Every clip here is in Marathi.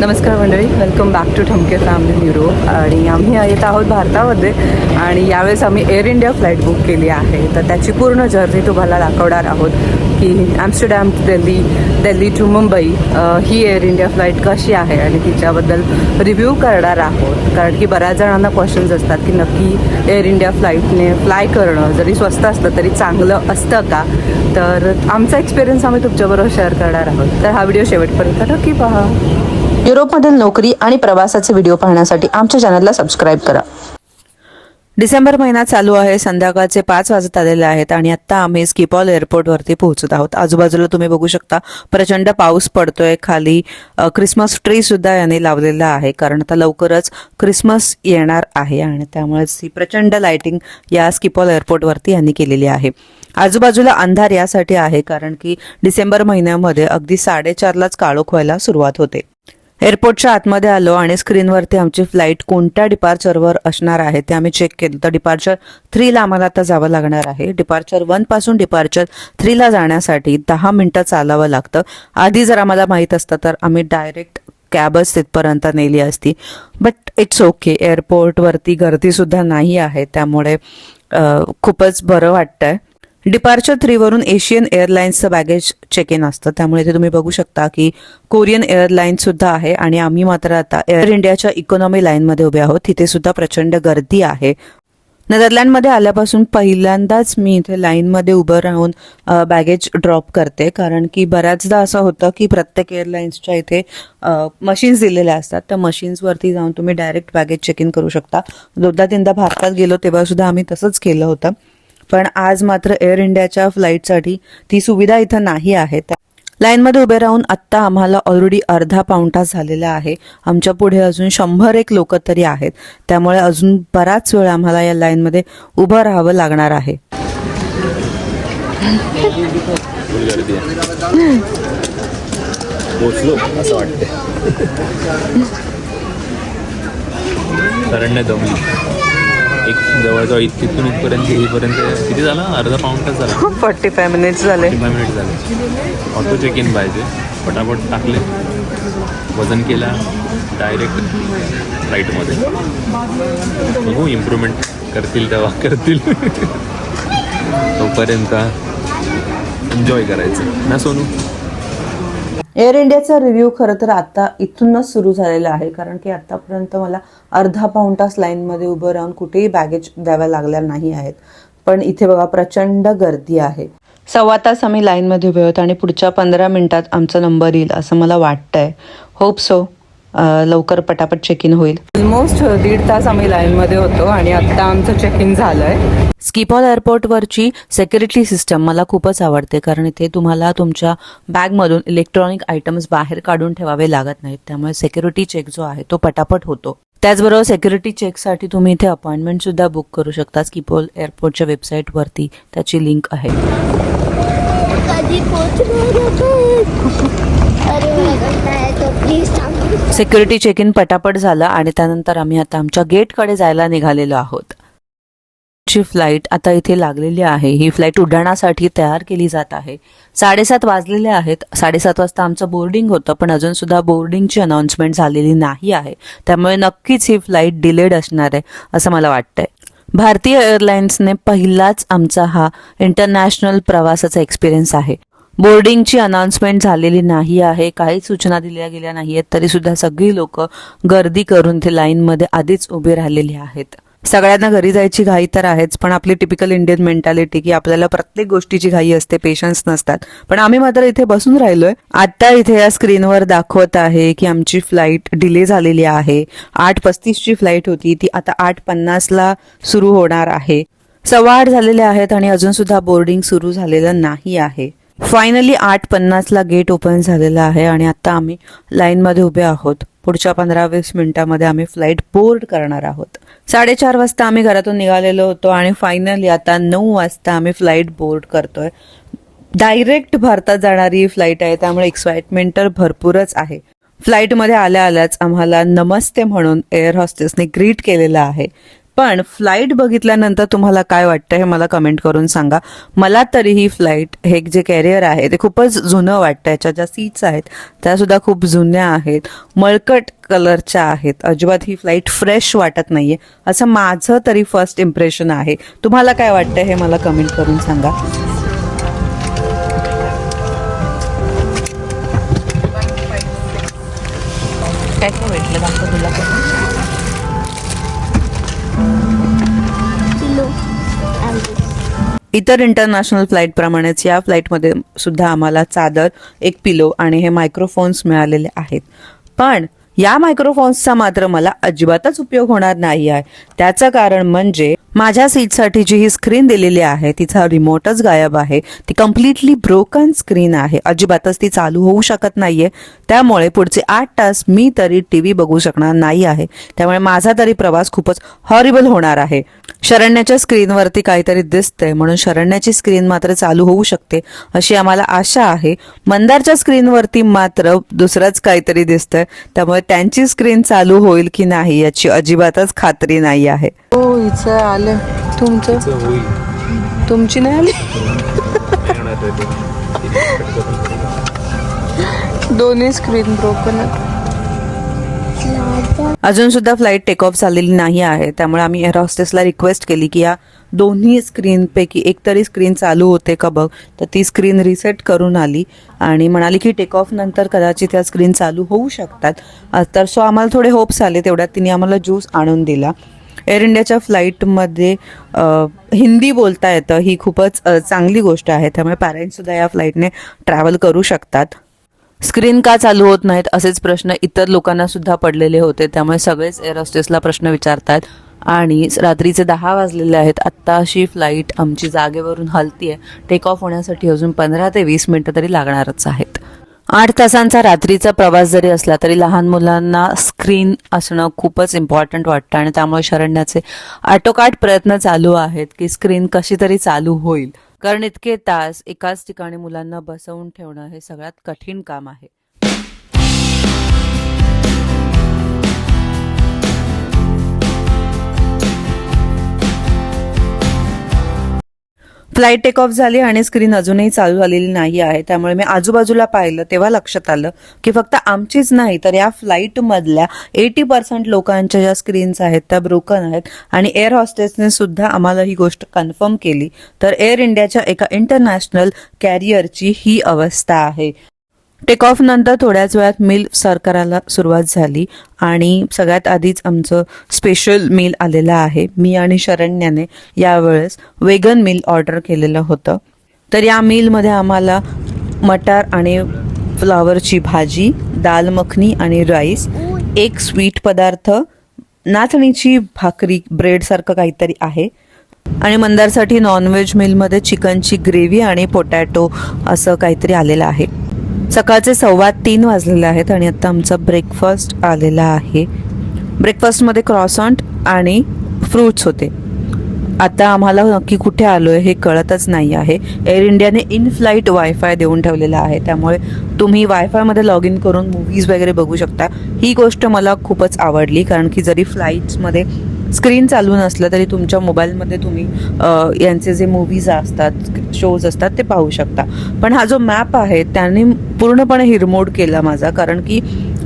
नमस्कार मंडळी welcome back to Thamke family neuro आणि आम्ही येत आहोत भारतामध्ये आणि यावेळेस आम्ही एअर इंडिया फ्लाईट बुक केली आहे. तर त्याची पूर्ण जर्नी तुम्हाला दाखवणार आहोत की Amsterdam to Delhi Delhi to Mumbai he Air India flight कशी आहे आणि तिच्याबद्दल रिव्ह्यू करणार आहोत. कारण की बऱ्याच जणांना क्वेश्चन्स असतात की नक्की एअर इंडिया फ्लाईटने फ्लाय करणं जरी स्वस्त असलं तरी चांगलं असतं का? तर आमचा एक्सपिरियन्स आम्ही तुमच्याबरोबर शेअर करणार आहोत. तर हा व्हिडिओ शेवटपर्यंत नक्की पहा. युरोपमधील नोकरी आणि प्रवासाचे व्हिडिओ पाहण्यासाठी आमच्या चॅनलला सबस्क्राईब करा. डिसेंबर महिना चालू आहे संध्याकाळचे पाच वाजत आलेले आहेत आणि आत्ता आम्ही स्किपॉल एअरपोर्टवरती पोहोचत आहोत. आजूबाजूला तुम्ही बघू शकता प्रचंड पाऊस पडतोय. खाली क्रिसमस ट्री सुद्धा याने लावलेला आहे कारण आता लवकरच क्रिसमस येणार आहे आणि त्यामुळेच ही प्रचंड लाइटिंग या स्किपॉल एअरपोर्टवरती यांनी केलेली आहे. आजूबाजूला अंधार यासाठी आहे कारण की डिसेंबर महिन्यामध्ये अगदी साडेचारलाच काळोख व्हायला सुरुवात होते. एअरपोर्टच्या आतमध्ये आलो आणि स्क्रीनवरती आमची फ्लाईट कोणत्या डिपार्चरवर असणार आहे ते आम्ही चेक केलं. तर डिपार्चर थ्रीला आम्हाला आता जावं लागणार आहे. डिपार्चर वनपासून डिपार्चर थ्रीला जाण्यासाठी दहा मिनटं चालावं लागतं. आधी जर आम्हाला माहीत असतं तर आम्ही डायरेक्ट कॅबच तिथपर्यंत नेली असती. बट इट्स ओके एअरपोर्टवरती गर्दीसुद्धा नाही आहे. त्यामुळे खूपच बरं वाटतंय. डिपार्चर थ्रीवरून एशियन एअरलाईन्सचं बॅगेज चेक इन असतं. त्यामुळे इथे तुम्ही बघू शकता की कोरियन एअरलाईन्स सुद्धा आहे आणि आम्ही मात्र आता एअर इंडियाच्या इकॉनॉमी लाईनमध्ये उभे आहोत. तिथे सुद्धा प्रचंड गर्दी आहे. नेदरलँडमध्ये आल्यापासून पहिल्यांदाच मी इथे लाईनमध्ये उभं राहून बॅगेज ड्रॉप करते. कारण की बऱ्याचदा असं होतं की प्रत्येक एअरलाईन्सच्या इथे मशीन्स दिलेल्या असतात. त्या मशीन्सवरती जाऊन तुम्ही डायरेक्ट बॅगेज चेक इन करू शकता. दोनदा तीनदा भारतात गेलो तेव्हा सुद्धा आम्ही तसंच केलं होतं. पण आज मात्र एअर इंडियाच्या फ्लाईटसाठी ती सुविधा इथं नाही आहे. लाईनमध्ये उभे राहून आत्ता आम्हाला ऑलरेडी अर्धा पाऊण तास झालेला आहे. आमच्या पुढे अजून शंभर एक लोक तरी आहेत. त्यामुळे अजून बराच वेळ आम्हाला या लाईनमध्ये उभं राहावं लागणार आहे. असं वाटते कारण नाही दमली एक जवळजवळ इत- तिथून इथपर्यंत येईपर्यंत किती झाला? अर्धा पाऊण तास झाला. फोर्टी फाय मिनिट्स झाले. फाय मिनिट झाले. ऑटो चेक इन पाहिजे. पटापट टाकले. वजन केला. डायरेक्ट फ्लाईटमध्ये बघू इम्प्रूव्हमेंट करतील तेव्हा करतील. तोपर्यंत एन्जॉय करायचं. ना सोनू? एअर इंडियाचा रिव्ह्यू खरं तर आता इथूनच सुरू झालेला आहे कारण की आतापर्यंत मला अर्धा पाऊण तास लाईनमध्ये उभं राहून कुठेही बॅगेज द्याव्या लागल्या नाही आहेत. पण इथे बघा प्रचंड गर्दी आहे. सव्वा तास आम्ही लाईनमध्ये उभे आहोत आणि पुढच्या पंधरा मिनिटात आमचा नंबर येईल असं मला वाटतंय. होप सो लवकर पटापट चेक इन होईल ऑलमोस्ट दीड तास आम्ही लाईनमध्ये होतो आणि आता आमचं चेक इन झालंय स्किपॉल एअरपोर्टवरची सेक्युरिटी सिस्टम मला खूपच आवडते कारण इथे तुम्हाला तुमच्या बॅगमधून इलेक्ट्रॉनिक आयटम्स बाहेर काढून ठेवावे लागत नाहीत. त्यामुळे सेक्युरिटी चेक जो आहे तो पटापट होतो. त्याचबरोबर सेक्युरिटी चेकसाठी तुम्ही इथे अपॉइंटमेंट सुद्धा बुक करू शकता स्किपोल एअरपोर्टच्या वेबसाईटवरती त्याची लिंक आहे. कधी सिक्युरिटी चेक इन पटापट झालं आणि त्यानंतर आम्ही आता आमच्या गेटकडे जायला निघालेलो आहोत. ची फ्लाईट आता इथे लागलेली आहे. ही फ्लाईट उड्डाणासाठी तयार केली जात आहे. साडेसात वाजलेले आहेत. साडेसात वाजता आमचं बोर्डिंग होतं पण अजून सुद्धा बोर्डिंगची अनाउन्समेंट झालेली नाही आहे. त्यामुळे नक्कीच ही फ्लाईट डिलेड असणार आहे असं मला वाटतंय. भारतीय एअरलाइन्सने पहिलाच आमचा हा इंटरनॅशनल प्रवासाचा एक्सपिरियन्स आहे. बोर्डिंगची अनाउन्समेंट झालेली नाही आहे काही सूचना दिल्या गेल्या नाही आहेत तरी सुद्धा सगळी लोक गर्दी करून ते लाईनमध्ये आधीच उभे राहिलेली आहेत. सगळ्यांना घरी जायची घाई तर आहेच पण आपली टिपिकल इंडियन मेंटॅलिटी की आपल्याला प्रत्येक गोष्टीची घाई असते पेशन्स नसतात. पण आम्ही मात्र इथे बसून राहिलोय. आता इथे या स्क्रीनवर दाखवत आहे की आमची फ्लाईट डिले झालेली आहे. आठ पस्तीसची फ्लाईट होती ती आता आठ पन्नासला सुरू होणार आहे. सव्वा आठ झालेले आहेत आणि अजून सुद्धा बोर्डिंग सुरू झालेलं नाही आहे. फायनली आठ पन्नासला गेट ओपन झालेला आहे आणि आता आम्ही लाईनमध्ये उभे आहोत. पुढच्या पंधरा वीस मिनिटामध्ये आम्ही फ्लाईट बोर्ड करणार आहोत. साडेचार वाजता आम्ही घरातून निघालेलो होतो आणि फायनली आता नऊ वाजता आम्ही फ्लाईट बोर्ड करतोय. डायरेक्ट भारतात जाणारी फ्लाईट आहे त्यामुळे एक्साइटमेंट तर भरपूरच आहे. फ्लाईटमध्ये आल्या आल्याच आम्हाला नमस्ते म्हणून एअर हॉस्टेसने ग्रीट केलेलं आहे. पण फ्लाईट बघितल्यानंतर तुम्हाला काय वाटतं हे मला कमेंट करून सांगा. मला तरी ही फ्लाईट हे जे कॅरियर आहे ते खूपच जुनं वाटतं. याच्या ज्या सीट्स आहेत त्यासुद्धा खूप जुन्या आहेत. मळकट कलरच्या आहेत. अजिबात ही फ्लाईट फ्रेश वाटत नाहीये. असं माझं तरी फर्स्ट इम्प्रेशन आहे. तुम्हाला काय वाटतं हे मला कमेंट करून सांगा. काय भेटलं? तुला. इतर इंटरनॅशनल फ्लाईट प्रमाणेच या फ्लाईटमध्ये सुद्धा आम्हाला चादर एक पिलो आणि हे मायक्रोफोन्स मिळालेले आहेत. पण या मायक्रोफोन्सचा मात्र मला अजिबातच उपयोग होणार नाही आहे. त्याचं कारण म्हणजे माझ्या सीटसाठी जी ही स्क्रीन दिलेली आहे तिचा रिमोटच गायब आहे. ती कम्प्लिटली ब्रोकन स्क्रीन आहे. अजिबातच ती चालू होऊ शकत नाहीये. त्यामुळे पुढचे आठ तास मी तरी टी व्ही बघू शकणार नाही आहे. त्यामुळे माझा तरी प्रवास खूपच हॉरिबल होणार आहे. शरण्याच्या स्क्रीनवरती काहीतरी दिसतंय म्हणून शरण्याची स्क्रीन मात्र चालू होऊ शकते अशी आम्हाला आशा आहे. मंदारच्या स्क्रीनवरती मात्र दुसरंच काहीतरी दिसतंय. त्यामुळे त्यांची स्क्रीन चालू होईल की नाही याची अजिबातच खात्री नाही आहे. हो आलं. तुमचं? तुमची नाही आली? दोन्ही स्क्रीन ब्रोकन अजून सुद्धा फ्लाईट टेक ऑफ झालेली नाही आहे. त्यामुळे आम्ही एअर हॉस्टेसला रिक्वेस्ट केली की या दोन्ही स्क्रीनपैकी एक तरी स्क्रीन चालू होते का बघ. तर ती स्क्रीन रिसेट करून आली आणि म्हणाली की टेक ऑफ नंतर कदाचित त्या स्क्रीन चालू होऊ शकतात. तर सो आम्हाला थोडे होप्स आले. तेवढ्यात तिने आम्हाला ज्यूस आणून दिला. एअर इंडियाच्या फ्लाईटमध्ये हिंदी बोलता येतं. ही खूपच चांगली गोष्ट आहे. त्यामुळे पॅरेंट्ससुद्धा या फ्लाईटने ट्रॅव्हल करू शकतात. स्क्रीन का चालू होत नाहीत असेच प्रश्न इतर लोकांना सुद्धा पडलेले होते. त्यामुळे सगळेच एअर हॉस्टेसला प्रश्न विचारतात. आणि रात्रीचे दहा वाजलेले आहेत. आत्ता अशी फ्लाईट आमची जागेवरून हलती आहे टेक ऑफ होण्यासाठी अजून पंधरा ते वीस मिनटं तरी लागणारच आहेत. आठ तासांचा रात्रीचा प्रवास जरी असला तरी लहान मुलांना स्क्रीन असणं खूपच इम्पॉर्टंट वाटतं आणि त्यामुळे शरण्याचे आटोकाट प्रयत्न चालू आहेत की स्क्रीन कशी तरी चालू होईल. कारण इतके तास एकाच ठिकाणी मुलांना बसवून ठेवणं हे सगळ्यात कठीण काम आहे. फ्लाईट टेक ऑफ झाली आणि स्क्रीन अजूनही चालू झालेली नाही आहे. त्यामुळे मी आजूबाजूला पाहिलं तेव्हा लक्षात आलं की फक्त आमचीच नाही तर या फ्लाईटमधल्या एटी पर्सेंट लोकांच्या ज्या स्क्रीन्स आहेत त्या ब्रोकन आहेत. आणि एअर हॉस्टेसने सुद्धा आम्हाला ही गोष्ट कन्फर्म केली. तर एअर इंडियाच्या एका इंटरनॅशनल कॅरियरची ही अवस्था आहे. टेक ऑफ नंतर थोड्याच वेळात मिल सर्व करायला सुरुवात झाली आणि सगळ्यात आधीच आमचं स्पेशल मील आलेलं आहे. मी आणि शरण्याने यावेळेस वेगन मील ऑर्डर केलेलं होतं. तर या मीलमध्ये आम्हाला मटार आणि फ्लावरची भाजी दाल मखनी आणि राईस एक स्वीट पदार्थ नाचणीची भाकरी ब्रेडसारखं काहीतरी आहे. आणि मंदारसाठी नॉनव्हेज मीलमध्ये चिकनची ग्रेव्ही आणि पोटॅटो असं काहीतरी आलेलं आहे. सकाळचे सव्वा तीन वाजलेले आहेत आणि आता आमचा ब्रेकफास्ट आलेला आहे. ब्रेकफास्टमध्ये क्रॉसॉन्ट आणि फ्रूट्स होते. आता आम्हाला नक्की कुठे आलो आहे हे कळतच नाही आहे. एअर इंडियाने इन फ्लाईट वायफाय देऊन ठेवलेला आहे. त्यामुळे तुम्ही वायफायमध्ये लॉग इन करून मूवीज वगैरे बघू शकता. ही गोष्ट मला खूपच आवडली कारण की जरी फ्लाईट्समध्ये स्क्रीन चालू नसलं तरी तुमच्या मोबाईलमध्ये तुम्ही यांचे जे मूवीज असतात शोज असतात ते पाहू शकता. पण हा जो मॅप आहे त्याने पूर्णपणे हिरमोड केला माझा. कारण की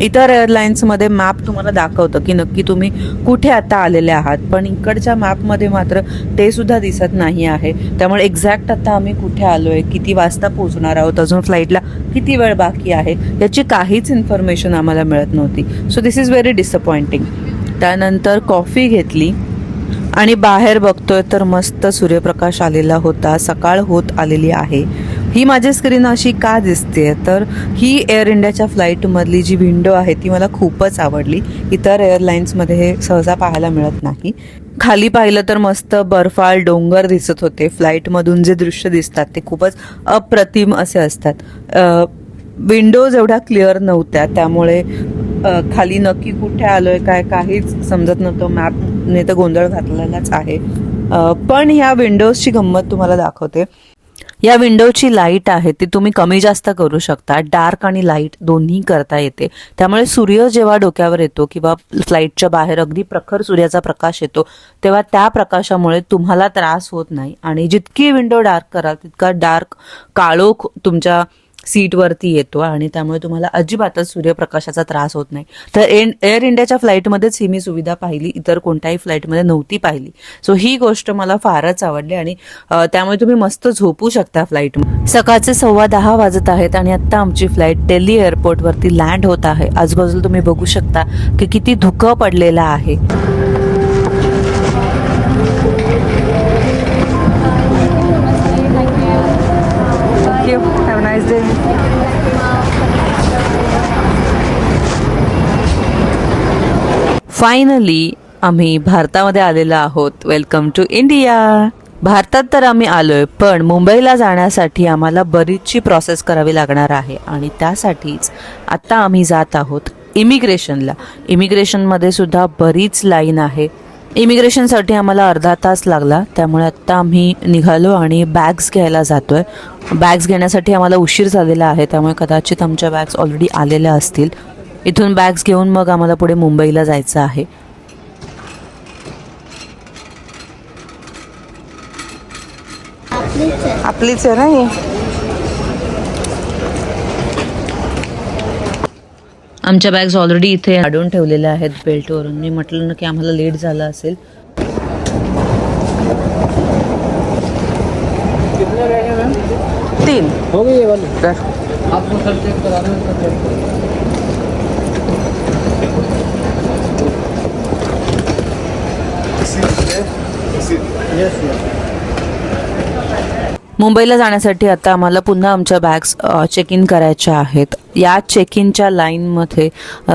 इतर एअरलाईन्समध्ये मॅप तुम्हाला दाखवतं की नक्की तुम्ही कुठे आता आलेले आहात. पण इकडच्या मॅपमध्ये मात्र ते सुद्धा दिसत नाही आहे. त्यामुळे एक्झॅक्ट आता आम्ही कुठे आलो आहे किती वाजता पोहोचणार आहोत अजून फ्लाईटला किती वेळ बाकी आहे याची काहीच इन्फॉर्मेशन आम्हाला मिळत नव्हती. So this is very disappointing त्यानंतर कॉफी घेतली आणि बाहेर बघतोय तर मस्त सूर्यप्रकाश आलेला होता सकाळ होत आलेली आहे. ही माझी स्क्रीन अशी का दिसते तर ही एअर इंडियाच्या फ्लाईटमधली जी विंडो आहे ती मला खूपच आवडली. इतर एअरलाईन्समध्ये हे सहसा पाहायला मिळत नाही. खाली पाहिलं तर मस्त बर्फाळ डोंगर दिसत होते. फ्लाईटमधून जे दृश्य दिसतात ते खूपच अप्रतिम असे असतात. विंडोज एवढ्या क्लिअर नव्हत्या त्यामुळे खाली नक्की कुठे आलोय काय काहीच समजत नव्हतं. मॅपने तर गोंधळ घातलेलाच आहे. पण ह्या विंडोजची गंमत तुम्हाला दाखवते. या विंडोची लाइट आहे ती तुम्ही कमी जास्त करू शकता. डार्क आणि लाइट दोन्ही करता येते. त्यामुळे सूर्य जेव्हा डोक्यावर येतो किंवा फ्लाईटच्या बाहेर अगदी प्रखर सूर्याचा प्रकाश येतो तेव्हा त्या प्रकाशामुळे तुम्हाला त्रास होत नाही. आणि जितकी विंडो डार्क कराल तितका डार्क काळोख तुमच्या सीटवरती येतो आणि त्यामुळे तुम्हाला अजिबातच सूर्यप्रकाशाचा त्रास होत नाही. तर एअर इंडियाच्या फ्लाईटमध्येच ही मी सुविधा पाहिली इतर कोणत्याही फ्लाईटमध्ये नव्हती पाहिली. सो ही गोष्ट मला फारच आवडली आणि त्यामुळे तुम्ही मस्त झोपू शकता फ्लाईट सकाळचे सव्वा दहा वाजत आहेत आणि आत्ता आमची फ्लाईट दिल्ली एअरपोर्टवरती लँड होत आहे. आजूबाजूला तुम्ही बघू शकता की किती धुकं पडलेलं आहे. फायनली आम्ही भारतामध्ये आलेलो आहोत. वेलकम टू इंडिया भारतात तर आम्ही आलोय पण मुंबईला जाण्यासाठी आम्हाला बरीचशी प्रोसेस करावी लागणार आहे आणि त्यासाठीच आत्ता आम्ही जात आहोत इमिग्रेशनला इमिग्रेशनमध्ये सुद्धा बरीच लाईन आहे. इमिग्रेशनसाठी आम्हाला अर्धा तास लागला. त्यामुळे आत्ता आम्ही निघालो आणि बॅग्स घ्यायला जातोय. बॅग्स घेण्यासाठी आम्हाला उशीर झालेला आहे. त्यामुळे कदाचित आमच्या बॅग्स ऑलरेडी आलेल्या असतील. इथून बॅग्स घेऊन मग आम्हाला पुढे मुंबईला जायचं आहे. आपलीच आहे. आपलीच आहे ना आमच्या बॅग्स ऑलरेडी इथे अडवून ठेवलेल्या आहेत बेल्टवरून. मी म्हटलं ना की आम्हाला लेट झाला असेल. तीन. हो गई वाली आपको सर चेक हैं यस यस मुंबईला जाण्यासाठी आता आम्हाला पुन्हा आमच्या बॅग्स चेक इन करायच्या आहेत. या चेक इनच्या लाईनमध्ये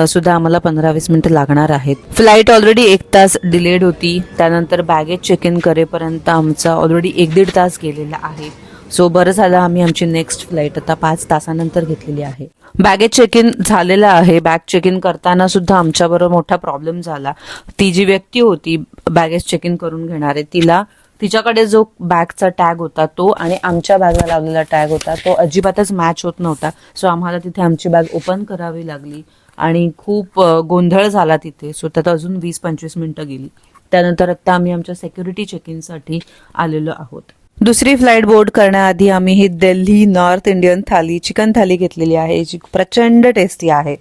सुद्धा आम्हाला पंधरा वीस मिनटं लागणार आहेत. फ्लाईट ऑलरेडी एक तास डिलेड होती. त्यानंतर बॅगेज चेक इन करेपर्यंत आमचा ऑलरेडी एक दीड तास गेलेला आहे. सो बरं झालं आम्ही आमची नेक्स्ट फ्लाईट आता पाच तासानंतर घेतलेली आहे. बॅगेज चेक इन झालेलं आहे. बॅग चेक इन करताना सुद्धा आमच्याबरोबर मोठा प्रॉब्लेम झाला. ती जी व्यक्ती होती बॅगेज चेक इन करून घेणारे तिला तिच्याकडे जो बॅगचा टॅग होता तो आणि आमच्या बॅगला लावलेला टॅग होता तो अजिबातच मॅच होत नव्हता. सो आम्हाला तिथे आमची बॅग ओपन करावी लागली आणि खूप गोंधळ झाला तिथे. सो त्यात अजून वीस पंचवीस मिनटं गेली. त्यानंतर आता आम्ही आमच्या सेक्युरिटी चेक इनसाठी आलेलो आहोत. दुसरी फ्लाईट बोर्ड करण्याआधी आम्ही ही Delhi North Indian thali chicken thali घेतलेली आहे जी प्रचंड टेस्टी आहे.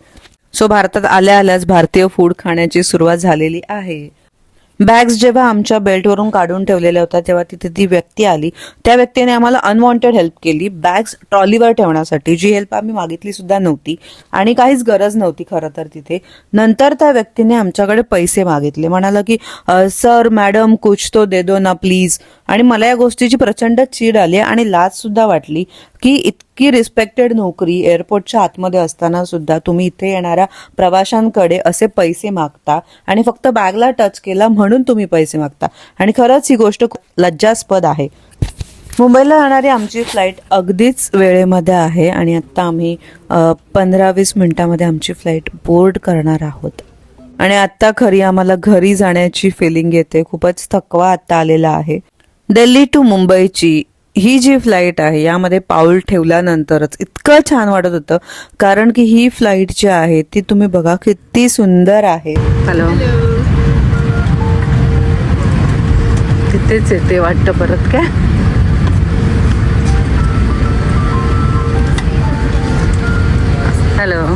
सो भारतात आल्या आल्याच भारतीय फूड खाण्याची सुरुवात झालेली आहे. बॅग्स जेव्हा आमच्या बेल्टवरून काढून ठेवलेल्या होत्या तेव्हा तिथे ती व्यक्ती आली. त्या व्यक्तीने आम्हाला अनवॉन्टेड हेल्प केली. बॅग्स ट्रॉलीवर ठेवण्यासाठी. जी हेल्प आम्ही मागितली सुद्धा नव्हती. आणि काहीच गरज नव्हती खरं तर तिथे. नंतर त्या व्यक्तीने आमच्याकडे पैसे मागितले. म्हणाला की सर मॅडम कुछ तो दे दो ना प्लीज आणि मला या गोष्टीची प्रचंड चीड आली आणि लाज सुद्धा वाटली. की इतकी रिस्पेक्टेड नोकरी एअरपोर्टच्या आतमध्ये असताना सुद्धा तुम्ही इथे येणाऱ्या प्रवाशांकडे असे पैसे मागता आणि फक्त बॅगला टच केला म्हणून तुम्ही पैसे मागता. आणि खरंच ही गोष्ट खूप लज्जास्पद आहे. मुंबईला जाणारी आमची फ्लाईट अगदीच वेळेमध्ये आहे आणि आत्ता आम्ही पंधरा वीस मिनिटामध्ये आमची फ्लाईट बोर्ड करणार आहोत. आणि आत्ता खरी आम्हाला घरी जाण्याची फिलिंग येते. खूपच थकवा आत्ता आलेला आहे. दिल्ली टू मुंबईची ही जी फ्लाईट आहे यामध्ये पाऊल ठेवल्यानंतरच इतकं छान वाटत होतं. कारण की ही फ्लाईट जी आहे ती तुम्ही बघा किती सुंदर आहे. हॅलो तिथेच येते वाटतं परत काय?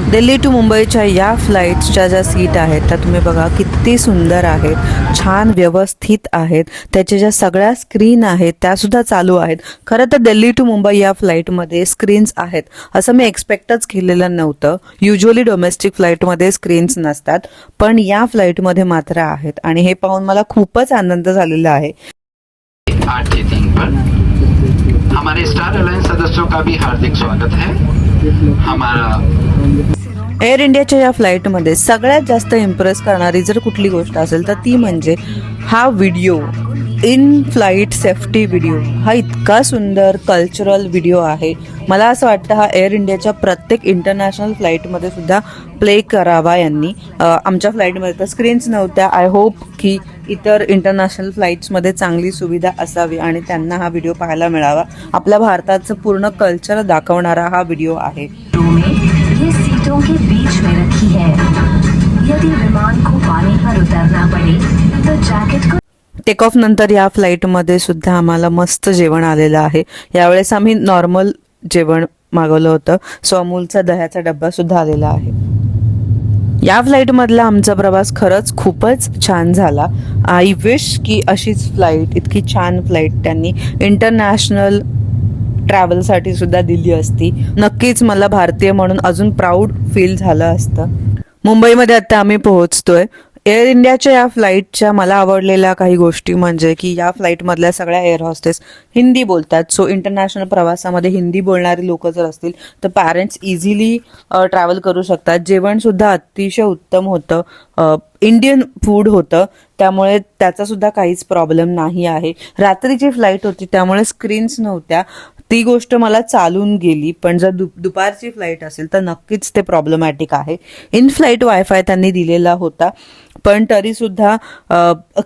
दिल्ली टू मुंबईच्या या फ्लाईट्सच्या ज्या सीट आहेत त्या तुम्ही बघा किती सुंदर आहेत छान व्यवस्थित आहेत. त्याच्या ज्या सगळ्या स्क्रीन आहेत त्यासुद्धा चालू आहेत. खरं तर दिल्ली टू मुंबई या फ्लाईटमध्ये स्क्रीन्स आहेत. असं मी एक्सपेक्टच केलेलं नव्हतं. युजली डोमेस्टिक फ्लाईटमध्ये स्क्रीन्स नसतात. पण या फ्लाईटमध्ये मात्र आहेत. आणि हे पाहून मला खूपच आनंद झालेला आहे. हमारे स्टार अलायंस सदस्यों का भी हार्दिक स्वागत है. हमारा एअर इंडियाच्या या फ्लाईटमध्ये सगळ्यात जास्त इम्प्रेस करणारी जर कुठली गोष्ट असेल तर ती म्हणजे हा video in flight safety video हा इतका सुंदर कल्चरल व्हिडिओ आहे. मला असं वाटतं हा एअर इंडियाच्या प्रत्येक इंटरनॅशनल फ्लाईटमध्ये सुद्धा प्ले करावा यांनी. आमच्या फ्लाईटमध्ये तर स्क्रीन्स नव्हत्या. आय होप की इतर इंटरनॅशनल फ्लाईट्समध्ये चांगली सुविधा असावी आणि त्यांना हा व्हिडिओ पाहायला मिळावा. आपल्या भारताचं पूर्ण कल्चर दाखवणारा हा व्हिडिओ आहे. रो के बीच में रखी है। यदि विमान को पानी पर उतरना पड़े तो जैकेट को टेक ऑफ नंतर या फ्लाईटमध्ये सुद्धा आम्हाला मस्त जेवण आलेलं आहे. यावेळेस आम्ही नॉर्मल जेवण मागवलं होतं. सो अमूलचा दह्याचा डब्बा सुद्धा आलेला आहे. या फ्लाईटमधला आमचा प्रवास खरंच खूपच छान झाला. आय विश की अशीच फ्लाईट इतकी छान फ्लाईट त्यांनी. इंटरनॅशनल ट्रॅव्हलसाठी सुद्धा दिली असती. नक्कीच मला भारतीय म्हणून अजून प्राऊड फील झालं असतं. मुंबईमध्ये आता आम्ही पोहोचतोय. एअर इंडियाच्या या फ्लाईटच्या मला आवडलेल्या काही गोष्टी म्हणजे की या फ्लाईटमधल्या सगळ्या एअर हॉस्टेस हिंदी बोलतात. सो इंटरनॅशनल प्रवासामध्ये हिंदी बोलणारी लोक जर असतील तर पॅरेंट्स इझिली ट्रॅव्हल करू शकतात. जेवण सुद्धा अतिशय उत्तम होतं. इंडियन फूड होतं. त्यामुळे त्याचा सुद्धा काहीच प्रॉब्लेम नाही आहे. रात्रीची फ्लाईट होती त्यामुळे स्क्रीन्स नव्हत्या. ती गोष्ट मला चालून गेली पण जर दु दुपारची फ्लाईट असेल तर नक्कीच ते प्रॉब्लेमॅटिक आहे. इन फ्लाईट वायफाय त्यांनी दिलेला होता पण तरी सुद्धा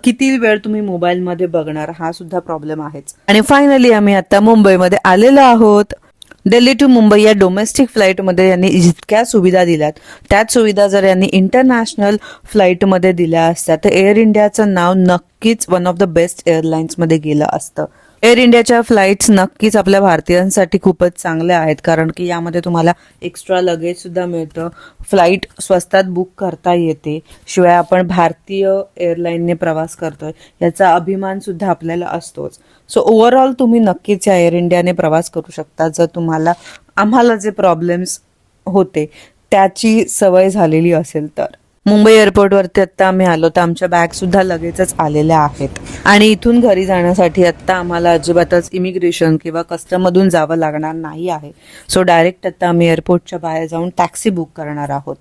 किती वेळ तुम्ही मोबाईलमध्ये बघणार हा सुद्धा प्रॉब्लेम आहेच. आणि फायनली आम्ही आता मुंबईमध्ये आलेलो आहोत. दिल्ली टू मुंबई या डोमेस्टिक फ्लाईटमध्ये यांनी जितक्या सुविधा दिल्यात त्याच सुविधा जर यांनी इंटरनॅशनल फ्लाईटमध्ये दिल्या असत्या तर एअर इंडियाचं नाव नक्कीच वन ऑफ द बेस्ट एअरलाईन्समध्ये गेलं असतं. एअर इंडियाच्या फ्लाईट्स नक्कीच आपल्या भारतीयांसाठी खूपच चांगल्या आहेत कारण की यामध्ये तुम्हाला एक्स्ट्रा लगेज सुद्धा मिळतं. फ्लाईट स्वस्तात बुक करता येते. शिवाय आपण भारतीय एअरलाईनने प्रवास करतोय. याचा अभिमान सुद्धा आपल्याला असतोच. सो ओव्हरऑल तुम्ही नक्कीच या एअर इंडियाने प्रवास करू शकता. जर तुम्हाला आम्हाला जे प्रॉब्लेम्स होते त्याची सवय झालेली असेल तर. मुंबई एअरपोर्टवरती आत्ता आम्ही आलो तर आमच्या बॅग सुद्धा लगेचच आलेल्या आहेत. आणि इथून घरी जाण्यासाठी आत्ता आम्हाला अजिबातच इमिग्रेशन किंवा कस्टममधून जावं लागणार नाही आहे. सो डायरेक्ट आत्ता आम्ही एअरपोर्टच्या बाहेर जाऊन टॅक्सी बुक करणार आहोत.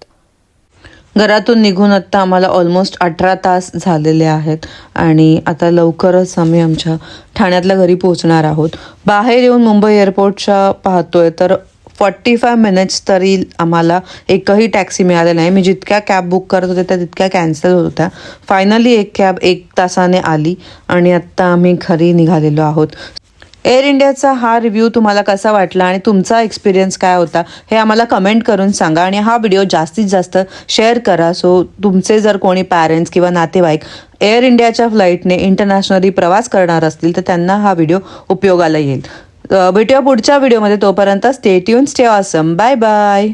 घरातून निघून आत्ता आम्हाला ऑलमोस्ट अठरा तास झालेले आहेत. आणि आता लवकरच आम्ही आमच्या ठाण्यातल्या घरी पोहोचणार आहोत. बाहेर येऊन मुंबई एअरपोर्टच्या पाहतोय तर फॉर्टी फाय मिनिट्स तरी आम्हाला एकही टॅक्सी मिळाली नाही. मी जितक्या कॅब बुक करत होते त्या तितक्या कॅन्सल होत होत्या. फायनली एक कॅब एक तासाने आली आणि आत्ता आम्ही घरी निघालेलो आहोत. एअर इंडियाचा हा रिव्ह्यू तुम्हाला कसा वाटला आणि तुमचा एक्सपिरियन्स काय होता हे आम्हाला कमेंट करून सांगा आणि हा व्हिडिओ जास्तीत जास्त शेअर करा. सो तुमचे जर कोणी पॅरेंट्स किंवा नातेवाईक एअर इंडियाच्या फ्लाईटने इंटरनॅशनली प्रवास करणार असतील तर त्यांना हा व्हिडिओ उपयोगाला येईल. भेटूया पुढच्या व्हिडिओमध्ये तोपर्यंत stay tune stay awesome bye bye